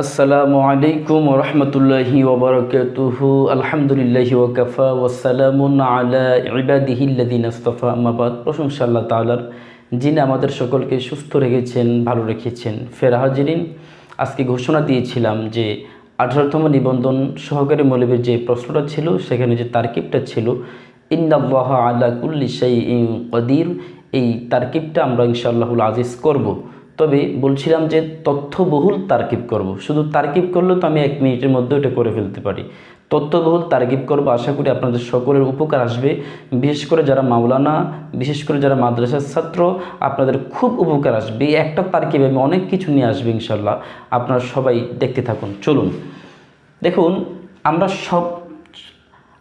আসসালামু আলাইকুম রহমতুল্লাহি ওবরকাতুহু। আলহামদুলিল্লাহি ওয়াকাফা ওয়াসালামুন আলা ইবাদিহিল্লাদিন আস্তফা। প্রশংসা আল্লাহ তাআলার, যিনি আমাদের সকলকে সুস্থ রেখেছেন, ভালো রেখেছেন। ফের হাজিরিন, আজকে ঘোষণা দিয়েছিলাম যে আঠারোতম নিবন্ধন সহকারী মৌলবীর যে প্রশ্নটা ছিল, সেখানে যে তারকিবটা ছিল ইন্দাল্লাহ আলা কুল্লি শাই কদির, এই তারকিবটা আমরা ইনশাআল্লাহুল আজিজ করব। তবে বলছিলাম যে তথ্যবহুল তারকিব করব। শুধু তারকিব করলেও তো আমি এক মিনিটের মধ্যে ওটা করে ফেলতে পারি। তথ্যবহুল তারকিব করব আশা করি আপনাদের সকলের উপকার আসবে। বিশেষ করে যারা মাওলানা, বিশেষ করে যারা মাদ্রাসার ছাত্র, আপনাদের খুব উপকার আসবে। এই একটা তারকিবে আমি অনেক কিছু নিয়ে আসবে ইনশাল্লাহ আপনারা সবাই দেখতে থাকুন। চলুন। দেখুন, আমরা সব,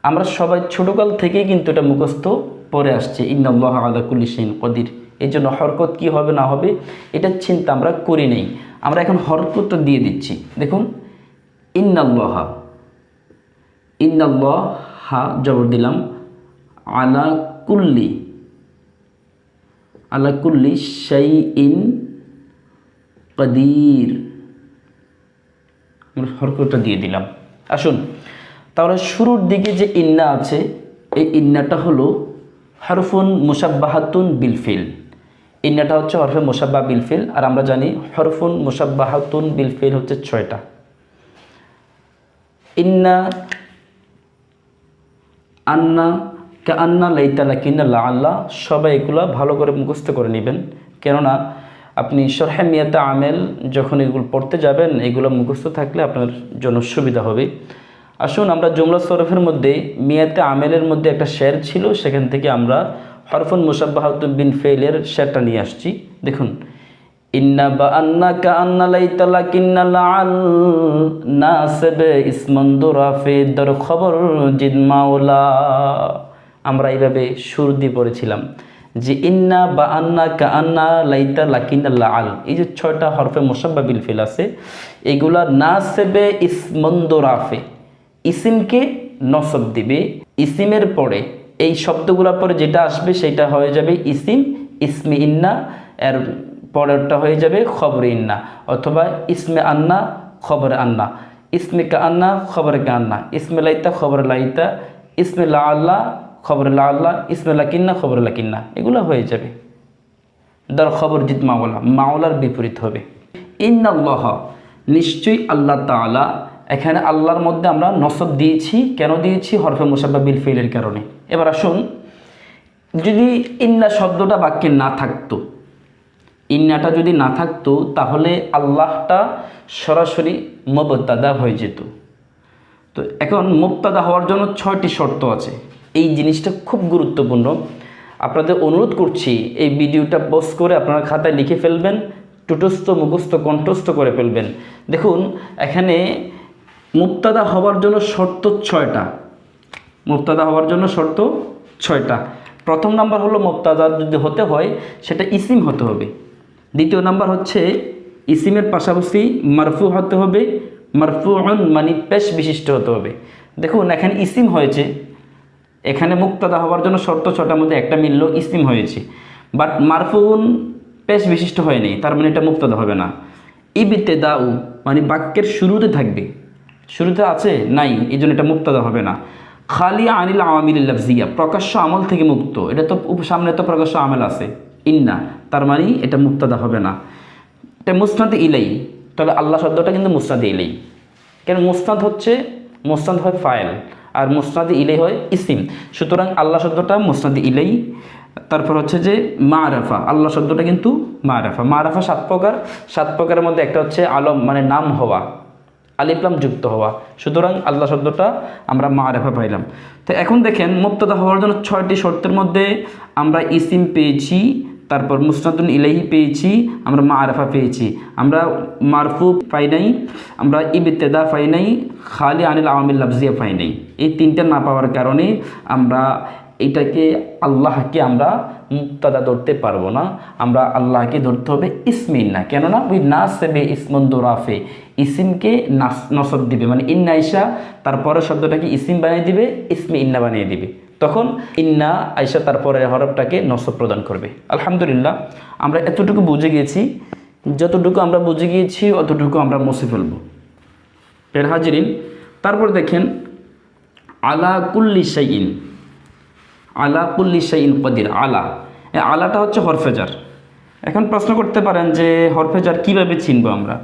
আমরা সবাই ছোটোকাল থেকেই কিন্তু এটা মুখস্থ পড়ে আসছে। ইন্দাল্লাহ আলা কুল্লি কদির। এই জন্য হরকত কী হবে না হবে, এটা চিন্তা আমরা করি নেই। আমরা এখন হরকতটা দিয়ে দিচ্ছি। দেখুন, ইন্নাল্লাহ ইন্নাল্লাহ হা জবর দিলাম, আলা কুল্লি আলা কুল্লি শাই ইন কদির। আমরা হরকতটা দিয়ে দিলাম। আসুন, তাহলে শুরুর দিকে যে ইন্না আছে, এই ইন্নাটা হলো হরফুন মুসাব্বাহাতুন বিলফিল ইন্নাটা হচ্ছে হরফে মুসাব্বা বিলফিল, আর আমরা জানি হরফুন মুসাব্বাহাতুন বিলফিল হচ্ছে ছয়টা। ইন্না আন্না কে আন্না লাইতালা কিন্না লা আল্লাহ সবাই এগুলো ভালো করে মুখস্থ করে নেবেন। কেননা আপনি সরহে মিয়াতে আমেল যখন এগুলো পড়তে যাবেন, এগুলো মুখস্থ থাকলে আপনার জন্য সুবিধা হবে। আসুন আমরা জুমলা সরফের মধ্যে মিয়াতে আমেলের মধ্যে একটা শের ছিল, সেখান থেকে আমরা হরফুন মুসাব্বাহাত বিন ফেইলের শেরটা নিয়ে আসছি। দেখুন, ইন্না বা আন্না কা আন্না লাইতালা কিন্না লাল নাসবে ইসমন্দুরাফে দর খবর জিদ মাওলা। আমরা এইভাবে সুর দিয়ে পড়েছিলাম যে, ইন্না বা আন্না কা আন্না লাইতা লাকিন্না লাল এই যে ছয়টা হরফে মোসাব্বা বিল ফিল আছে, এগুলা নাসবে ইসমন্দুরাফে ইসিমকে নসব দিবে। ইসিমের পরে এই শব্দগুলোর পরে যেটা আসবে সেটা হয়ে যাবে ইসিম, ইসমে ইন্না, এর পরেরটা হয়ে যাবে খবর ইন্না, অথবা ইসমে আন্না, খবরে আন্না। ইসমে কা আন্না, খবরে কা আন্না। ইসমে লাইতা, খবর লাইতা। ইসমে লা আল্লাহ খবরে লা আল্লাহ ইসমে লাকিন্না, খবরে লাকিন্না। এগুলো হয়ে যাবে। দর খবর জিত মাওলা, মাওলার বিপরীত হবে। ইন্নাল্লাহ, নিশ্চয়ই আল্লাহ তাআলা এখানে আল্লাহর মধ্যে আমরা নসব দিয়েছি। কেন দিয়েছি? হরফে মুসাব্বা বিল ফেলের কারণে। এবার আসুন, যদি ইন্না শব্দটা বাক্যে না থাকতো, ইন্নাটা যদি না থাকতো, তাহলে আল্লাহটা সরাসরি মবতাদা হয়ে যেত। তো এখন মুক্তাদা হওয়ার জন্য ছয়টি শর্ত আছে। এই জিনিসটা খুব গুরুত্বপূর্ণ। আপনাদের অনুরোধ করছি, এই ভিডিওটা পোস্ট করে আপনারা খাতায় লিখে ফেলবেন, টুটস্থ, মুখস্থ, কণ্ঠস্থ করে ফেলবেন। দেখুন, এখানে মুক্তাদা হওয়ার জন্য শর্ত ছয়টা। মুক্তাদা হওয়ার জন্য শর্ত ছয়টা। প্রথম নাম্বার হলো মুক্তাদা যদি হতে হয়, সেটা ইসিম হতে হবে। দ্বিতীয় নাম্বার হচ্ছে ইসিমের পাশাপাশি মারফু হতে হবে মারফুন মানে পেশ বিশিষ্ট হতে হবে। দেখুন, এখানে ইসিম হয়েছে। এখানে মুক্তাদা হওয়ার জন্য শর্ত ছটার মধ্যে একটা মিলল, ইসিম হয়েছে। বাট মারফুন পেশ বিশিষ্ট হয়নি, তার মানে এটা মুক্তাদা হবে না। ইবিতে দাউ মানে বাক্যের শুরুতে থাকবে। শুরুতে আছে? নাই, এই জন্য এটা মুক্তাদা হবে না। খালি আনিল আওয়ামিল লফজিয়া, প্রকাশ্য আমল থেকে মুক্ত। এটা তো সামনে তো প্রকাশ্য আমল আছে। ইন্না, তার মানে এটা মুক্তাদা হবে না। এটা মুসনাদ ইলাই। তবে আল্লাহ শব্দটা কিন্তু মুসনাদ ইলাই। কেন মুস্তাদ হচ্ছে, মুস্তাদ হয় ফায়েল আর মুসনাদ ইলাই হয় ইসিম। সুতরাং আল্লাহ শব্দটা মুসনাদ ইলাই। তারপর হচ্ছে যে মা আরাফা আল্লাহ শব্দটা কিন্তু মা আরাফা মা আরাফা সাত প্রকার। সাত প্রকারের মধ্যে একটা হচ্ছে আলম মানে নাম হওয়া। আলিপ্লাম যুক্ত হওয়া। সুতরাং আল্লাহ শব্দটা আমরা মা রেফা পাইলাম। তো এখন দেখেন, মুক্তদা হওয়ার জন্য ছয়টি শর্তের মধ্যে আমরা ইসিম পেয়েছি, তারপর মুসনাদুন ইলাহি পেয়েছি, আমরা মা আরেফা পেয়েছি। আমরা মারফু পাই নাই, আমরা ইবেতেদা পাই নাই, খালি আনিল আওয়ামিল লাফজিয়া পাই নাই। এই তিনটা না পাওয়ার কারণে আমরা এটাকে আল্লাহকে আমরা মুক্তাদা ধরতে পারব না। আমরা আল্লাহকে ধরতে হবে ইসমিন না। কেননা ওই না সেবে ইসমন্দ রাফে ইসিমকে নাস, নসব দিবে। মানে ইন্না আইসা তারপরে শব্দটাকে ইসিম বানিয়ে দিবে, ইসমি ইন্না বানিয়ে দিবে। তখন ইন্না আইসা তারপরে হরফটাকে নসব প্রদান করবে। আলহামদুলিল্লাহ, আমরা এতটুকু বুঝে গিয়েছি। যতটুকু আমরা বুঝে গিয়েছি, অতটুকু আমরা মুছে ফেলব। ফের হাজিরিন, তারপর দেখেন, আলা কুল্লি শাইইন। আলা কুল্লি শাইইন কদির, আলা। আলাটা হচ্ছে হরফেজার। এখন প্রশ্ন করতে পারেন যে হরফেজার কীভাবে চিনব আমরা?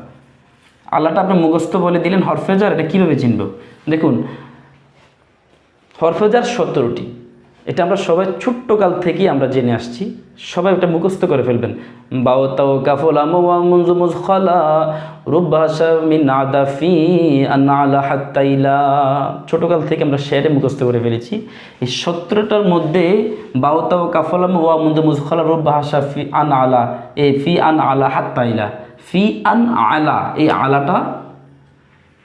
আলাটা আপনি মুখস্থ বলে দিলেন, হরফেজার এটা কীভাবে চিনব? দেখুন, হরফেজার সতেরোটি। এটা আমরা সবাই ছোট্টকাল থেকেই আমরা জেনে আসছি। সবাই ওটা মুখস্থ করে ফেলবেন। বাও তাও থেকে আমরা শেয়ারে মুখস্থ করে ফেলেছি। এই সতেরোটার মধ্যে বাও তাও কাফলা মুনজু মুজ খলা রুবাসা ফি আন আলা। এ ফি আন আলা হাত্তাইলা ফি আন আলা, এই আলাটা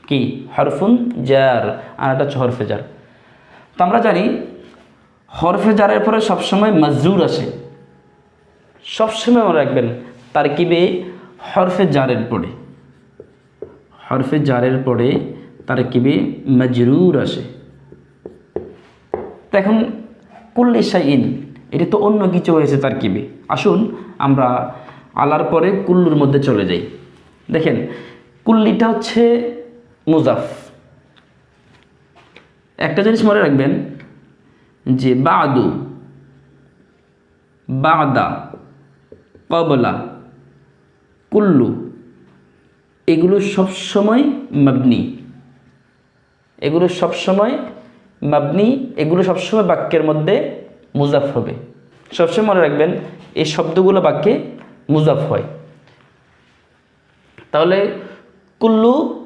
কি? হরফুন জার। আনাটা হরফে জার। তো আমরা জানি হরফে জারের পরে সবসময় মজরুর আসে। সবসময় মনে রাখবেন তার কিবে হরফে জারের পরে। হরফে জারের পরে তার কিবে মজরুর আসে। তো এখন, কুল্লি শাইন এটা তো অন্য কিছু হয়েছে তার কিবে আসুন, আমরা আলার পরে কুল্লুর মধ্যে চলে যাই। দেখেন, কুল্লিটা হচ্ছে মুজাফ। একটা জিনিস মনে রাখবেন যে বাদু, বাদা, কবলা, কুল্লু, এগুলো সবসময় মাবনি। এগুলো সবসময় মাবনি, এগুলো সবসময় বাক্যের মধ্যে মুজাফ হবে। সবসময় মনে রাখবেন, এই শব্দগুলো বাক্যে মুজাফ হয়। তাহলে কুল্লু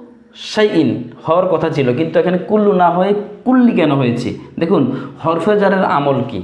শাইইন হওয়ার কথা ছিল, কিন্তু এখানে কুল্লু না হয়ে কুল্লি কেন হয়েছে? দেখুন, হরফেজারের আমল কি?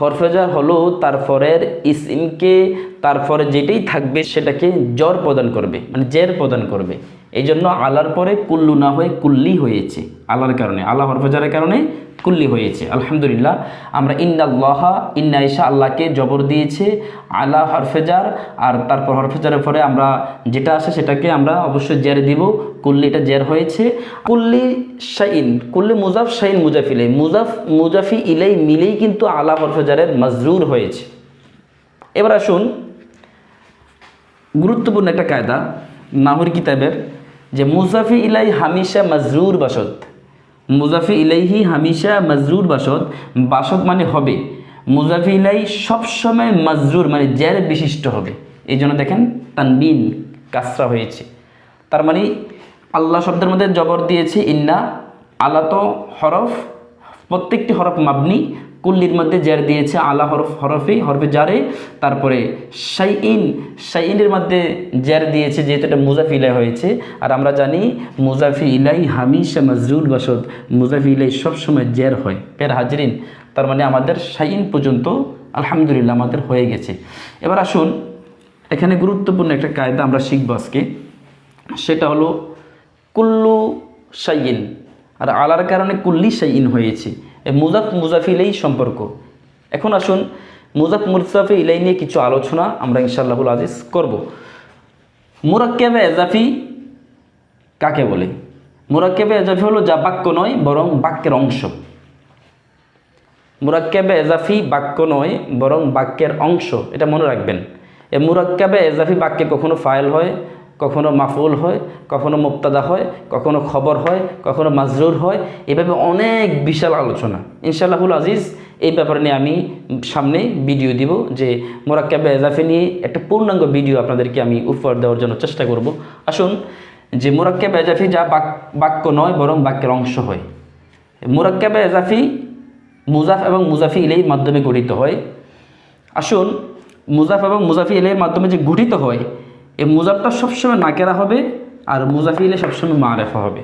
হরফেজার হলো তারপরের ইসিমকে, তারপরে যেটাই থাকবে সেটাকে জ্বর প্রদান করবে মানে জের প্রদান করবে। এই জন্য আলার পরে কুল্লু না হয়ে কুল্লি হয়েছে। আলার কারণে, আল্লাহ হরফেজারের কারণে কুল্লি হয়েছে। আলহামদুলিল্লাহ, আমরা ইন্নাল্লাহা, ইন্না ইশা আল্লাহকে জবর দিয়েছে আলা হরফেজার আর তারপর হরফেজারের পরে আমরা যেটা আসে সেটাকে আমরা অবশ্যই জের দিব। কুল্লি এটা জের হয়েছে। কুল্লি শাইন কুল্লি মুজাফ শাইন মুজাফ ইলাই মুজাফ, মুজাফি ইলাই মিলেই কিন্তু আলা হরফেজারের মজরুর হয়েছে। এবার আসুন, গুরুত্বপূর্ণ একটা কায়দা, নাহুর কিতাবের, যে মুজাফি ইলাই হামিশা মজরুর বাসত। মুজাফি ইলাইহি হামিশা মজরুর বাসদ। বাসত মানে হবে। মুজাফি ইলাই সবসময় মজরুর মানে জ্যার বিশিষ্ট হবে। এই জন্য দেখেন তানবিন কাসরা হয়েছে। তার মানে আল্লাহ শব্দের মধ্যে জবর দিয়েছে, ইন্না আলাত হরফ, প্রত্যেকটি হরফ মাবনি কুল্লির মধ্যে জের দিয়েছে আলা হরফ, হরফে হরফে জারে। তারপরে শাইইন, শাইইনের মধ্যে জের দিয়েছে যেহেতু এটা মুজাফি ইলাই হয়েছে। আর আমরা জানি মুজাফি ইলাই হামিশা মজরুল বাসদ মুজাফি ইলাই সবসময় জের হয় পের হাজরিন। তার মানে আমাদের শাইইন পর্যন্ত আলহামদুলিল্লাহ আমাদের হয়ে গেছে। এবার আসুন, এখানে গুরুত্বপূর্ণ একটা কায়দা আমরা শিখব আজকে। সেটা হলো কুল্লু শাইইন। আর আলার কারণে কুল্লি শাইইন হয়েছে। মুজাফ মুজাফি ইলাই সম্পর্ক। এখন আসুন, মুজাফ মুজাফি ইলাই নিয়ে কিছু আলোচনা আমরা ইনশাআল্লাহুল আজিজ করব। মুরাক্কেবে এজাফি কাকে বলে? মুরাক্কেবে এজাফি হলো যা বাক্য নয়, বরং বাক্যের অংশ। মুরাক্কেবে এজাফি বাক্য নয়, বরং বাক্যের অংশ, এটা মনে রাখবেন। এ মুরাক্কাবে এজাফি বাক্যে কখনো ফাইল হয় কখনো মাফুল হয়, কখনো মুক্তাদা হয়, কখনো খবর হয়, কখনো মাজরুর হয়, এভাবে অনেক বিশাল আলোচনা। ইনশাআল্লাহুল আজিজ, এই ব্যাপারে নিয়ে আমি সামনে ভিডিও দিব যে মোরাক্কাবে এজাফি নিয়ে একটা পূর্ণাঙ্গ ভিডিও আপনাদেরকে আমি উপহার দেওয়ার জন্য চেষ্টা করব। আসুন, যে মোরাক্কাবে এজাফি যা বাক্য নয়, বরং বাক্যের অংশ হয়। মোরাক্কাবে এজাফি মুজাফ এবং মুজাফি ইলের মাধ্যমে গঠিত হয়। আসুন, মুজাফ এবং মুজাফি ইলের মাধ্যমে যে গঠিত হয় এই মুজাফটা সবসময় নাকেরা হবে আর মুজাফি ইলে সবসময় মারেফা হবে।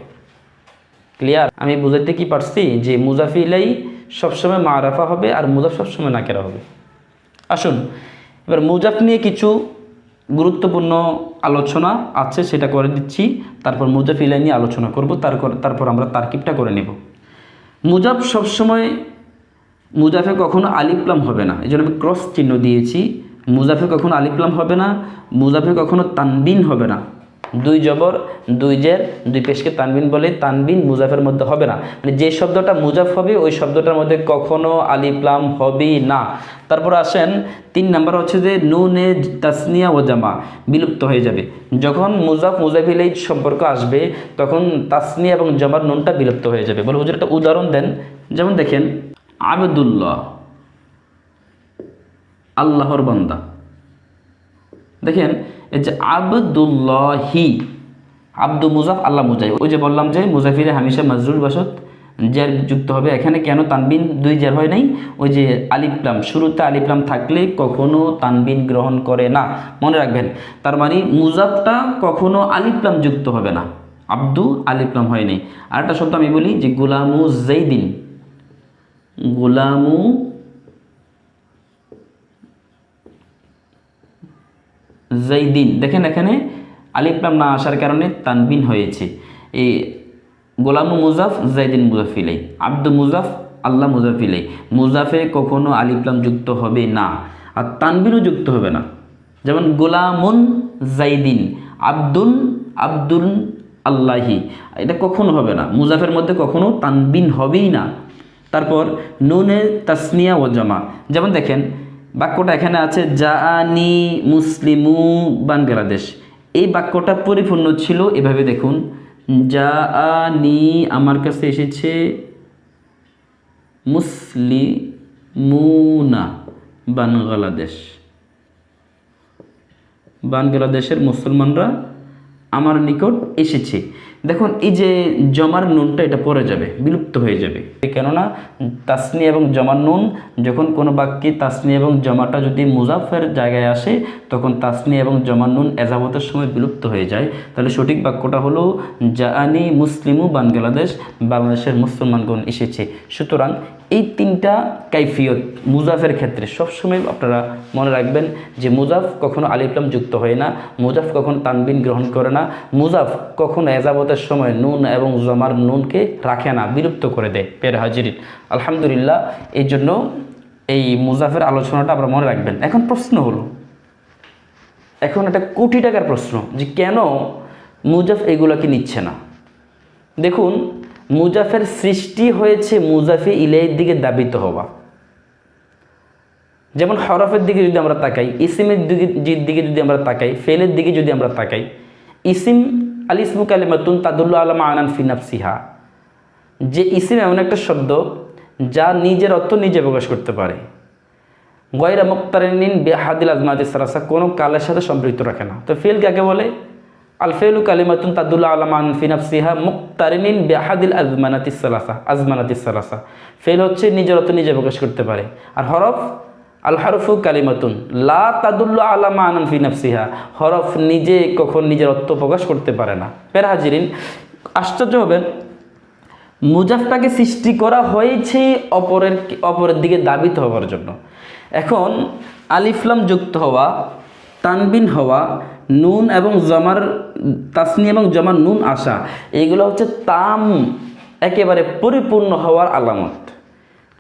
ক্লিয়ার আমি বুঝাইতে কি পারছি? যে মুজাফি ইলাই সবসময় মারাফা হবে আর মুজাফ সবসময় নাকেরা হবে। আসুন, এবার মুজাফ নিয়ে কিছু গুরুত্বপূর্ণ আলোচনা আছে, সেটা করে দিচ্ছি। তারপর মুজাফ ইলাই নিয়ে আলোচনা করব। তারপর তারপর আমরা তারকিবটা করে নেব। মুজাফ সবসময়, মুজাফে কখনো আলিপ্লাম হবে না। এই জন্য আমি ক্রস চিহ্ন দিয়েছি। মুজাফে কখনো আলিপ্লাম হবে না মুজাফে কখনো তানবিন হবে না। দুই জবর, দুই জের, দুই পেশকে তানবিন বলে তানবিন মুজাফের মধ্যে হবে না। মানে যে শব্দটা মুজাফ হবে, ওই শব্দটার মধ্যে কখনো আলিপ্লাম হবেই না। তারপর আসেন, তিন নাম্বার হচ্ছে যে নুনে তাসনিয়া ও জামা, বিলুপ্ত হয়ে যাবে। যখন মুজাফ মুজাফিল এই সম্পর্ক আসবে, তখন তাসনিয়া এবং জামার নুনটা বিলুপ্ত হয়ে যাবে। বলে, হুজুর, একটা উদাহরণ দেন। যেমন দেখেন, আবেদুল্লাহ। আল্লাহর বান্দা। দেখেন, এই যে আবদুল্লাহি, আব্দু মুজাফ, আল্লাহ মুজাই ওই যে বললাম যে মুজাফিরে হামিশা মাজরুল বাসত জের যুক্ত হবে। এখানে কেন তানবিন দুই জের হয় নাই? ওই যে আলিপ্লাম শুরুতে আলিপ্লাম থাকলে কখনো তানবিন গ্রহণ করে না। মনে রাখবেন, তার মানে মুজাফটা কখনো আলিপ্লাম যুক্ত হবে না। আব্দু আলিপ্লাম হয়নি আরেকটা শব্দ আমি বলি যে গুলামু জৈদিন গুলামু জাইদিন। দেখেন এখানে আলিফলাম না আসার কারণে তানবিন হয়েছে। এই গোলামু মুজাফ, জাইদিন মুজাফিলাই। আব্দু মুজাফ, আল্লাহ মুজাফিলাই। মুজাফে কখনো আলিফলাম যুক্ত হবে না। আর তানবিনও যুক্ত হবে না। যেমন গোলামুন জাইদিন আব্দুল আব্দুল আল্লাহি। এটা কখনো হবে না। মুজাফের মধ্যে কখনো তানবিন হবেই না। তারপর নুনে তাসনিয়া ও জমা যেমন দেখেন বাক্যটা এখানে আছে, জাআনি মুসলিমু বাংলাদেশ। এই বাক্যটা পরিপূর্ণ ছিল, এভাবে দেখুন, জাআনি আমার কাছে এসেছে মুসলিমুনা বাংলাদেশ। বাংলাদেশের মুসলমানরা আমার নিকট এসেছে। দেখুন, এই যে জমার নুনটা এটা পড়ে যাবে, বিলুপ্ত হয়ে যাবে। কেননা তাসনি এবং জমার নুন, যখন কোনো বাক্যে তাসনি এবং জমাটা যদি মুজাফের জায়গায় আসে, তখন তাসনি এবং জমার নুন এজাবতের সময় বিলুপ্ত হয়ে যায়। তাহলে সঠিক বাক্যটা হলো, জাআনি মুসলিমু বাংলাদেশ, বাংলাদেশের মুসলমানগণ এসেছে। সুতরাং এই তিনটা কাইফিয়ত মুজাফের ক্ষেত্রে সবসময় আপনারা মনে রাখবেন যে মুজাফ কখনো আলিফলাম যুক্ত হয় না মুজাফ কখনো তানবিন গ্রহণ করে না মুজাফ কখনো এজাবতের সময় নুন এবং জমার নুনকে রাখে না, বিলুপ্ত করে দেয় পের হাজিরিন। আলহামদুলিল্লাহ, এই জন্য এই মুজাফের আলোচনাটা আপনারা মনে রাখবেন। এখন প্রশ্ন হলো, এখন একটা কোটি টাকার প্রশ্ন যে কেন মুজাফ এগুলোকে নিচ্ছে না? দেখুন, মুজাফের সৃষ্টি হয়েছে মুজাফি ইলাইয়ের দিকে দাবিত হওয়া। যেমন হরফের দিকে যদি আমরা তাকাই, ইসিমের দিকে দিকে যদি আমরা তাকাই, ফেলের দিকে যদি আমরা তাকাই, ইসিম আল ইসমু কালিমাতুন তাদুল্লা আলমা আনান ফিনাফসিহা যে ইসিম এমন একটা শব্দ যা নিজের অর্থ নিজে প্রকাশ করতে পারে। গয়রা মুক্তারিন বেহাদিল আজমাদি সারাসা কোনো কালের সাথে সম্পৃক্ত রাখে না। তো ফেল কাকে বলে? আল ফেলু কালিমাতুন তাদুল্লা আলমান ফিনাফসিহা মুক্তারিন বেহাদিল আজমানাতি সালাসা আজমানাতি সালাসা ফেল হচ্ছে নিজের অর্থ নিজে প্রকাশ করতে পারে। আর হরফ আল হরফু কালিমাতুন, লা তাদুল্লা আলামা আনান ফিনাফসিহা হরফ নিজে কখন নিজের অর্থ প্রকাশ করতে পারে না। পের হাজিরিন, আশ্চর্য হবেন মুজাফটাকে সৃষ্টি করা হয়েছে অপরের অপরের দিকে দাবিত হওয়ার জন্য। এখন আলিফলাম যুক্ত হওয়া, তানবিন হওয়া, নুন এবং জমার, তাসনি এবং জমার নুন আসা, এগুলো হচ্ছে তাম একেবারে পরিপূর্ণ হওয়ার আলামত।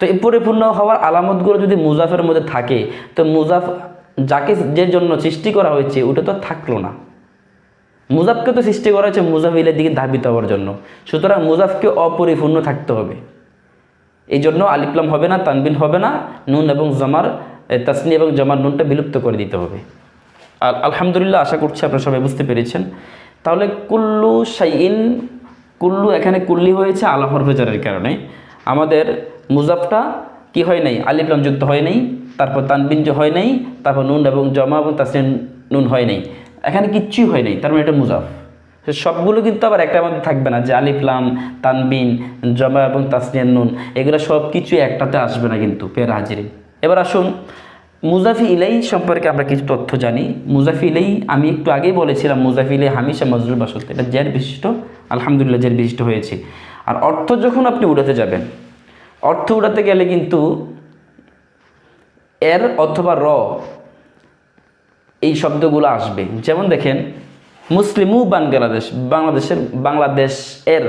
তো এই পরিপূর্ণ হওয়ার আলামতগুলো যদি মুজাফের মধ্যে থাকে, তো মুজাফ যাকে যে জন্য সৃষ্টি করা হয়েছে, ওটা তো থাকল না। মুজাফকে তো সৃষ্টি করা হয়েছে মুজাফিলের দিকে ধাবিত হওয়ার জন্য। সুতরাং মুজাফকে অপরিপূর্ণ থাকতে হবে। এই জন্য আলিপ্লাম হবে না, তানবিন হবে না, নুন এবং জমার তাসনি এবং জমার নুনটা বিলুপ্ত করে দিতে হবে। আর আলহামদুলিল্লাহ, আশা করছি আপনারা সবাই বুঝতে পেরেছেন। তাহলে কুল্লু শাইন কুল্লু এখানে কুল্লি হয়েছে আলা হরফেজারের কারণে। আমাদের মুজাফটা কি হয় নাই? আলিপ্লাম যুক্ত হয় নাই, তারপর তানবিন যে হয় নাই, তারপর নুন এবং জমা এবং তাসনিন নুন হয় নাই। এখানে কিচ্ছুই হয় নাই, তার মানে এটা মুজাফ। সবগুলো কিন্তু আবার একটা মধ্যে থাকবে না, যে আলিফলাম তানবিন, জমা এবং তাসনিয়ান নুন, এগুলো সব কিছু একটাতে আসবে না কিন্তু পের হাজিরি। এবার আসুন, মুজাফি ইলাই সম্পর্কে আমরা কিছু তথ্য জানি। মুজাফি ইলাই, আমি একটু আগেই বলেছিলাম, মুজাফি ইলাই হামিশা মজরুল বাসত এটা জের বিশিষ্ট, আলহামদুলিল্লাহ জের বিশিষ্ট হয়েছে। আর অর্থ যখন আপনি উড়াতে যাবেন অর্থ উড়াতে গেলে কিন্তু এর অথবা র এই শব্দগুলো আসবে। যেমন দেখেন, মুসলিমু বাংলাদেশ, বাংলাদেশের, বাংলাদেশ এর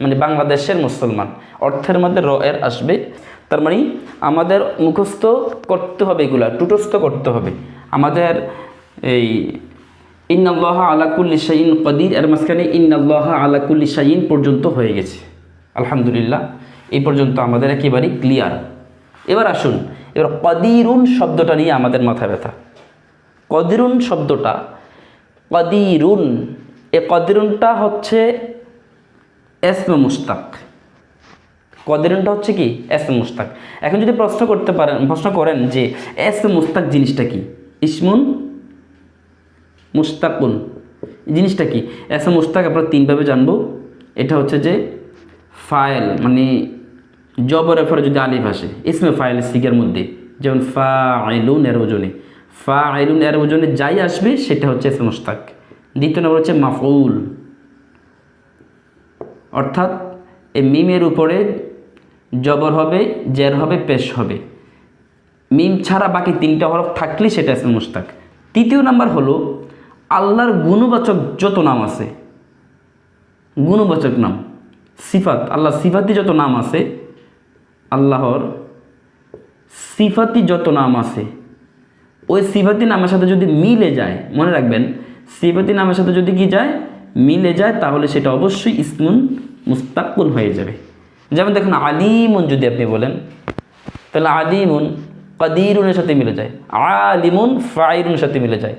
মানে বাংলাদেশের মুসলমান। অর্থের মধ্যে র, এর আসবে। তার মানে আমাদের মুখস্থ করতে হবে এগুলা, টুটস্থ করতে হবে। আমাদের এই ইন্নাল্লাহ আলাকুল্লি শাইন কদির, এর মাঝখানে ইন্নাল্লাহ আলাকুল্লি শাইন পর্যন্ত হয়ে গেছে। আলহামদুলিল্লাহ। এই পর্যন্ত আমাদের একেবারেই ক্লিয়ার এবার আসুন, এবার কদিরুন শব্দটা নিয়ে আমাদের মাথা ব্যথা। কদিরুন শব্দটা, কদিরুন, এ কদিরুনটা হচ্ছে এসমে মুস্তাক কদিরুনটা হচ্ছে কি? এসমে মুস্তাক এখন যদি প্রশ্ন করতে পারেন, প্রশ্ন করেন যে এসমে মুস্তাক জিনিসটা কি? ইসমুন, মুস্তাকুন। জিনিসটা কি? এসমে মুস্তাক আমরা তিনভাবে জানব। এটা হচ্ছে যে ফাইল মানে জবরের পরে যদি আলিফ আসে, ইসমে ফাইল সিগের মধ্যে, যেমন ফা আইলুন এর ওজনে। ফা আইলুন এর ওজনে যাই আসবে, সেটা হচ্ছে এসমে মুস্তাক দ্বিতীয় নম্বর হচ্ছে মাফউল। অর্থাৎ এই মিমের উপরে জবর হবে, জের হবে, পেশ হবে। মিম ছাড়া বাকি তিনটা হরফ থাকলেই সেটা আছে মুস্তাক তৃতীয় নাম্বার হলো, আল্লাহর গুণবাচক যত নাম আছে, গুণবাচক নাম। সিফাত, আল্লাহ সিফাতি যত নাম আছে, আল্লাহর সিফাতি যত নাম আছে, ওই সিফাতি নামের সাথে যদি মিলে যায়, মনে রাখবেন, সিফাতি নামের সাথে যদি কি যায়, মিলে যায়, তাহলে সেটা অবশ্যই ইসমুন মুস্তাকুল হয়ে যাবে। যেমন দেখুন, আলিমুন যদি আপনি বলেন, তাহলে আলিমুন কদিরুনের সাথে মিলে যায়, আলিমুন ফাইরুনের সাথে মিলে যায়,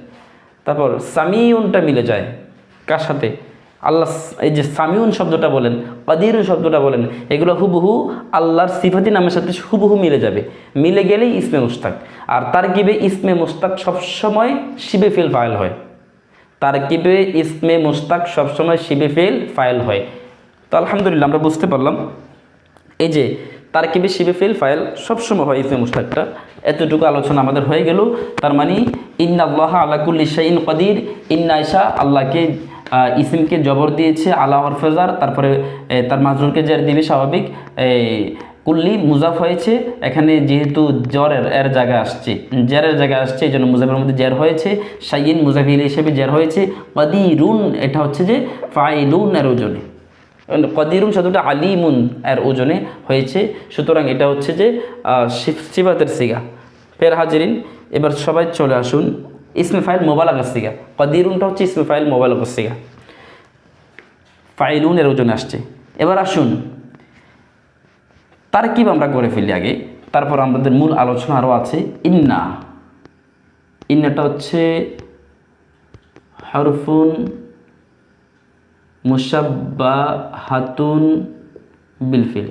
তারপর সামিউনটা মিলে যায়, কার সাথে? আল্লাহ এই যে সামিউন শব্দটা বলেন, কদিরুন শব্দটা বলেন, এগুলো হুবহু আল্লাহর সিফাতি নামের সাথে হুবহু মিলে যাবে। মিলে গেলেই ইসমে মুস্তাক আর তার কিবে ইসমে মুস্তাক সবসময় শিবে ফেল ফাইল হয়। তার কিবে ইসমে মুস্তাক সবসময় শিবে ফেল ফাইল হয়। তো আলহামদুলিল্লাহ, আমরা বুঝতে পারলাম। এই যে তার কিবে শিবে ফেল ফাইল সবসময় হয় ইসমে মুস্তাকটা এতটুকু আলোচনা আমাদের হয়ে গেল। তার মানে ইন্না আল্লাহ আলাকুল্লি শাইন কদির, ইন্না আল্লাহকে ইসিমকে জবর দিয়েছে আলা হরফেজার তারপরে তার মাজরুরকে জের দিবে স্বাভাবিক কুল্লি মুজাফ হয়েছে, এখানে যেহেতু জ্বরের এর জায়গা আসছে জেরের জায়গা আসছে, এই জন্য মুজাফের মধ্যে জের হয়েছে সাইন মুজাফিল হিসেবে জের হয়েছে, কদিরুন, এটা হচ্ছে যে ফাইলুন এর ওজনে, কদিরুন শব্দটা আলিমুন এর ওজনে হয়েছে, সুতরাং এটা হচ্ছে যে সিফাতের সিগা। ফের হাজিরিন, এবার সবাই চলে আসুন ইসমে ফাইল মোবালাগের সিগা কদিরুনটা হচ্ছে ইসমে ফাইল মোবালাগের সিগা ফাইলুন এর ওজনে আসছে। এবার আসুন তার কি আমরা করে ফেলি আগে। তারপর আমাদের মূল আলোচনা আরও আছে, ইন্না। ইন্নাটা হচ্ছে হরফুন মুসাব্বা হাতুন বিলফিল।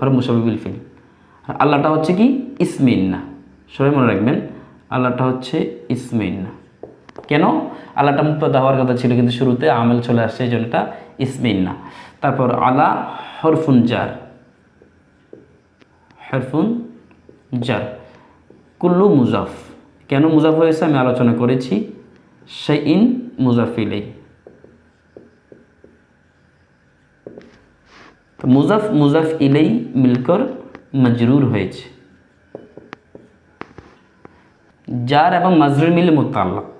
হর মুসাব্বা বিলফিল। আর আল্লাহটা হচ্ছে কি? ইসমিন্না সবাই মনে রাখবেন আল্লাহটা হচ্ছে ইসমিন্না কেন? আল্লাহটা মুক্ত দেওয়ার কথা ছিল কিন্তু শুরুতে আমেল চলে আসছে, এই জন্য এটা ইসমিন্না তারপর আলা হরফুন জার। হরফুন জার। কুল্লু মুজাফ। কেন মুজাফ হয়েছে? আমি আলোচনা করেছি। সে ইন মুজাফিলেই তো মুজাফ মুজাফ ইলেই মিলকর মজরুর হয়েছে। যার এবং মাজরুর মিলে মোতাল্লাক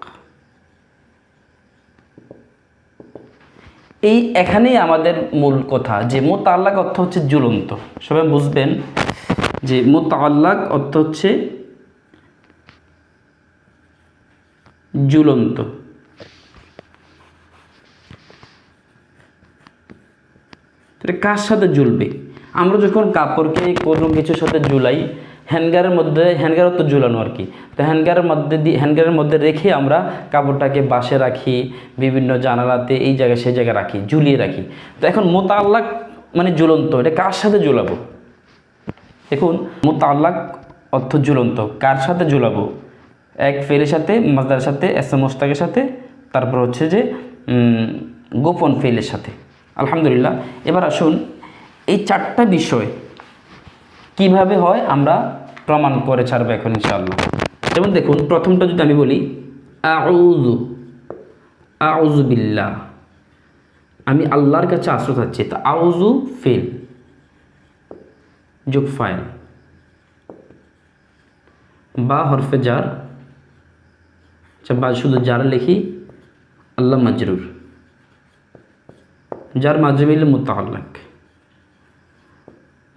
এই এখানেই আমাদের মূল কথা যে মোতাল্লাক অর্থ হচ্ছে ঝুলন্ত সবাই বুঝবেন যে মোতাল্লাক অর্থ হচ্ছে ঝুলন্ত এটা কার সাথে জুলবে আমরা যখন কাপড়কে কোনো কিছুর সাথে ঝুলাই হ্যান্ডগারের মধ্যে হ্যান্ডগারও তো ঝুলানো আর কি। তো হ্যান্ডগারের মধ্যে দিয়ে হ্যান্ডগারের মধ্যে রেখে আমরা কাপড়টাকে বাসে রাখি, বিভিন্ন জানালাতে এই জায়গায় সেই জায়গায় রাখি, ঝুলিয়ে রাখি। তো এখন মোতাল্লাক মানে ঝুলন্ত, এটা কার সাথে ঝুলাবো? দেখুন, মোতাল্লাক অর্থ ঝুলন্ত, কার সাথে ঝুলাবো? এক ফেলের সাথে, মাজদার সাথে, এস মোস্তাকের সাথে, তারপর হচ্ছে যে গোপন ফেলের সাথে। আলহামদুলিল্লাহ, এবার আসুন এই চারটা বিষয় কীভাবে হয় আমরা প্রমাণ করে ছাড়বো এখন ইনশাআল্লাহ। যেমন দেখুন, প্রথমটা যদি আমি বলি আউজু আউজু বিল্লাহ। আমি আল্লাহর কাছে আশ্রয় চাচ্ছি তা আউজু ফেল, যোগ ফাইল। বা হরফে জার আচ্ছা বা শুধু জার লিখি, আল্লাহ মাজরুর। যার মাঝে মিলে মোত্তা আল্লাক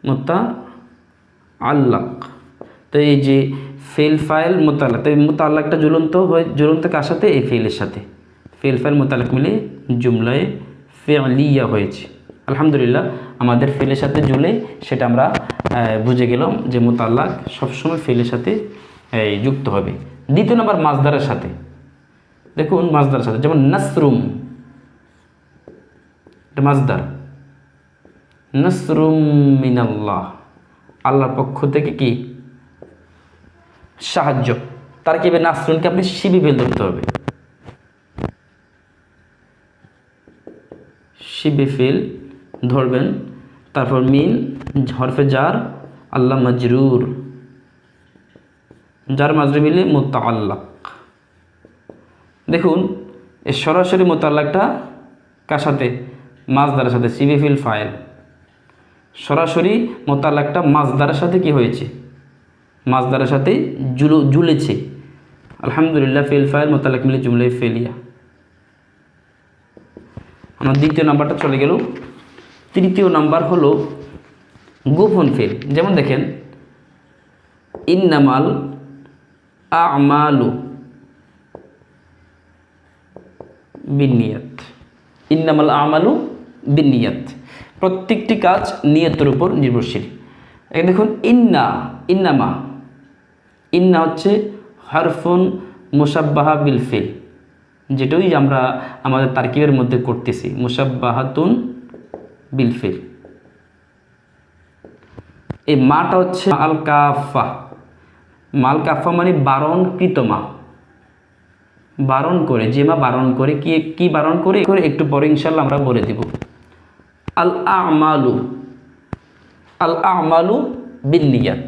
মোত্তা আল্লাক তো এই যে ফেল ফাইল মোতালাক, তো এই মোতালাকটা জ্বলন্ত হয়ে ঝুলন্ত কার সাথে? এই ফেলের সাথে। ফেল ফাইল মোতালাক মিলে জুমলায় ফেলিয়া হয়েছে। আলহামদুলিল্লাহ, আমাদের ফেলের সাথে জুলে সেটা আমরা বুঝে গেলাম যে মোতাল্লাক সবসময় ফেলের সাথে যুক্ত হবে। দ্বিতীয় নম্বর মাছদারের সাথে। দেখুন মাছদারের সাথে, যেমন নাসরুম। এটা মাছদার। নাসরুম মিনাল্লাহ। আল্লাহর পক্ষ থেকে কি? সাহায্য। তার কি নাসরুনকে আপনি শিবি বেল ধরতে হবে? শিবে ফিল, ধরবেন। তারপর মিন, হরফে জার, আল্লাহ মজরুর। যার মাজরে মিলে মোতাল্লাক দেখুন এই সরাসরি মোতাল্লাকটা কার সাথে? মাছদারের সাথে সিবি ফিল ফাইল। সরাসরি মোতাল্লাকটা মাছদারের সাথে কি হয়েছে? মাছদারের সাথে জুলো জুলেছে। আলহামদুলিল্লাহ, ফিল ফাইল মোতাল্লাক মিলে জুমলে ফেলিয়া। আমার দ্বিতীয় নাম্বারটা চলে গেল। তৃতীয় নাম্বার হলো গোপন ফেল। যেমন দেখেন, ইন্নামাল আমালু বিনিয়াত। ইন্নামাল আমালু বিনিয়াত। প্রত্যেকটি কাজ নিয়তের উপর নির্ভরশীল। এখানে দেখুন, ইন্না ইন্নামা। ইন্না হচ্ছে হারফুন মুসাব্বাহা বিল ফিল, যেটাই আমরা আমাদের তারকিবের মধ্যে করতেছি মুসাব্বাহাতুন বিল ফিল। এই মাটা হচ্ছে আল কাফা। মাল কাফা মানে বারণকৃত মা। বারণ করে, যে মা বারণ করে, কি কি বারণ করে? করে একটু পরে ইনশাল্লাহ আমরা বলে দিব। আল আমালু আল আমালু বিনিয়াত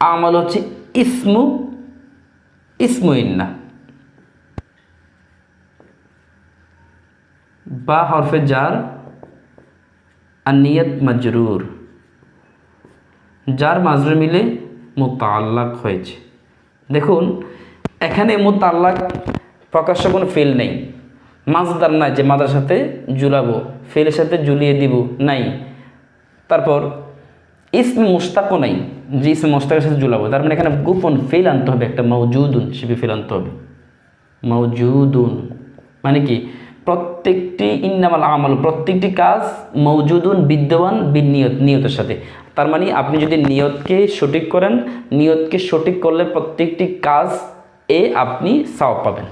আমাল হচ্ছে ইসমু ইসমু ইন্না। বা হরফে জার আর নিয়ত মজরুর। যার মাজরে মিলে মোতাল্লাক হয়েছে। দেখুন, এখানে মোতাল্লাক প্রকাশ্য কোনো ফেল নেই। মাজদার নাই যে মাদার সাথে জুলাবো, ফেলের সাথে ঝুলিয়ে দিব, নাই। তারপর ইসমে মুস্তাকও নাই, যে ইসমে মুস্তাকের সাথে জুলাবো। তার মানে এখানে গোপন ফেল আনতে হবে, একটা মৌজুদুন শিবি ফেল আনতে হবে। মৌজুদুন মানে কি? প্রত্যেকটি ইন্নামাল আমল, প্রত্যেকটি কাজ মৌজুদুন বিদ্যমান, বিনিয়ত, নিয়তের সাথে। তার মানে আপনি যদি নিয়তকে সঠিক করেন, নিয়তকে সঠিক করলে প্রত্যেকটি কাজ এ আপনি সাও পাবেন।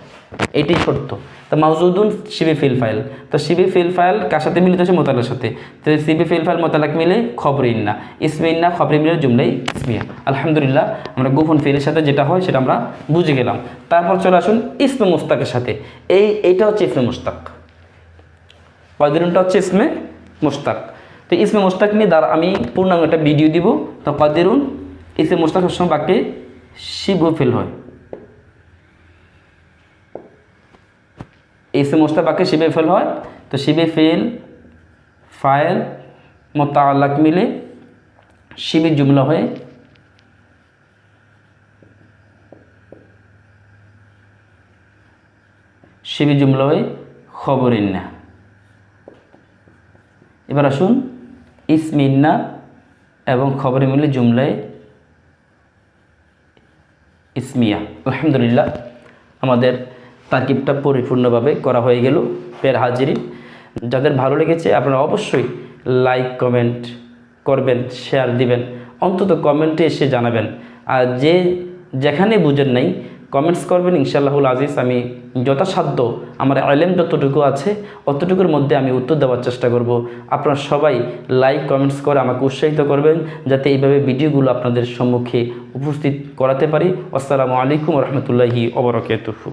এটাই সত্য। তো মাউজুদুন শিবি ফিল ফাইল। তো শিবি ফিল ফাইল কার সাথে মিলিত? হচ্ছে মোতালার সাথে। তো শিবি ফিল ফাইল মোতালাক মিলে খবর ইন্না। ইসমে ইন্না, খবর মিলে জুমলাই ইসমিয়া আলহামদুলিল্লাহ, আমরা গোপন ফিলের সাথে যেটা হয় সেটা আমরা বুঝে গেলাম। তারপর চলে আসুন ইসমে মুস্তাকের সাথে। এই, এইটা হচ্ছে ইসমে মুস্তাক। কদিরুনটা হচ্ছে ইসমে মুস্তাক? তো ইসমে মুস্তাক নিয়ে দ্বারা আমি পূর্ণাঙ্গ একটা ভিডিও দিব। তো কদিরুন ইসমে মুস্তাক সবসময় বাক্যে শিব ফিল হয়। ইসমে মুস্তাক বাক্যে শিবে ফেল হয়। তো শিবে ফেল ফাইল মোতালাক মিলে শিবে জুমলা হয়ে শিবে জুমলা হয়ে খবরিন্না এবার আসুন ইসমিন্না এবং খবরে মিলে জুমলায় ইসমিয়া। আলহামদুলিল্লাহ, আমাদের তাকিবটা পরিপূর্ণভাবে করা হয়ে গেল ফের হাজিরি। যাদের ভালো লেগেছে, আপনারা অবশ্যই লাইক কমেন্ট করবেন শেয়ার দিবেন। অন্তত কমেন্টে এসে জানাবেন। আর যে যেখানে বুঝেন নাই কমেন্টস করবেন, ইনশাআল্লাহুল আজিজ, আমি যথাসাধ্য আমার আলেম যতটুকু আছে, অতটুকুর মধ্যে আমি উত্তর দেওয়ার চেষ্টা করব। আপনারা সবাই লাইক কমেন্টস করে আমাকে উৎসাহিত করবেন, যাতে এইভাবে ভিডিওগুলো আপনাদের সম্মুখে উপস্থিত করাতে পারি। আসসালামু আলাইকুম রহমতুল্লাহি ওবরকাতুহু